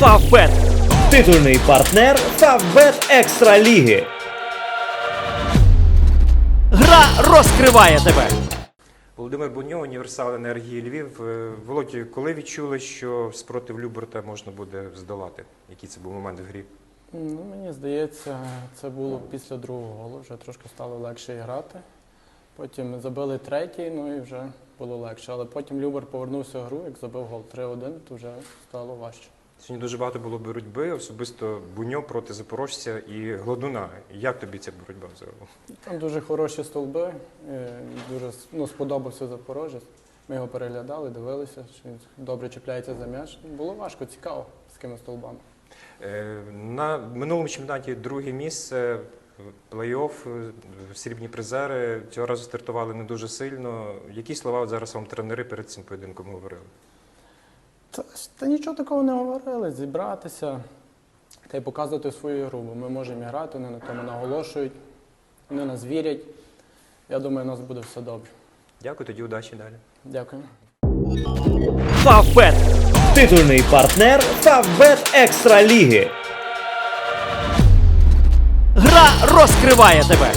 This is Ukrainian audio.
Фавбет. Титульний партнер Фавбет Екстра Ліги. Гра розкриває тебе. Володимир Буньо, універсал енергії Львів. Е, Володю, коли відчули, що спротив Люберта можна буде здолати? Який це був момент в грі? Ну, мені здається, це було після другого голу, вже трошки стало легше грати. Потім забили третій, ну і вже було легше. Але потім Любер повернувся в гру, як забив гол 3-1, то вже стало важче. Сьогодні дуже багато було боротьби, особисто Буньо проти Запорожця і Гладуна. Як тобі ця боротьба взагалі? Там дуже хороші столби, е, дуже ну, сподобався Запорожець. Ми його переглядали, дивилися, що він добре чіпляється за м'яч. Було важко, цікаво з такими столбами. Е, На минулому чемпіонаті друге місце, плей-офф, е, срібні призери. Цього разу стартували не дуже сильно. Які слова зараз вам тренери перед цим поєдинком говорили? Та, та нічого такого не говорили, зібратися та й показувати свою гру. Бо ми можемо грати, вони на тому наголошують, вони нас вірять. Я думаю, у нас буде все добре. Дякую, тоді удачі далі. Дякую. Фавбет. Титульний партнер Фавбет Екстра Ліги. Гра розкриває тебе.